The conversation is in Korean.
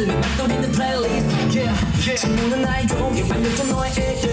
소리 말소리는 플레이리스트 yeah. 친구는 나의 종이 완벽한 너의 너와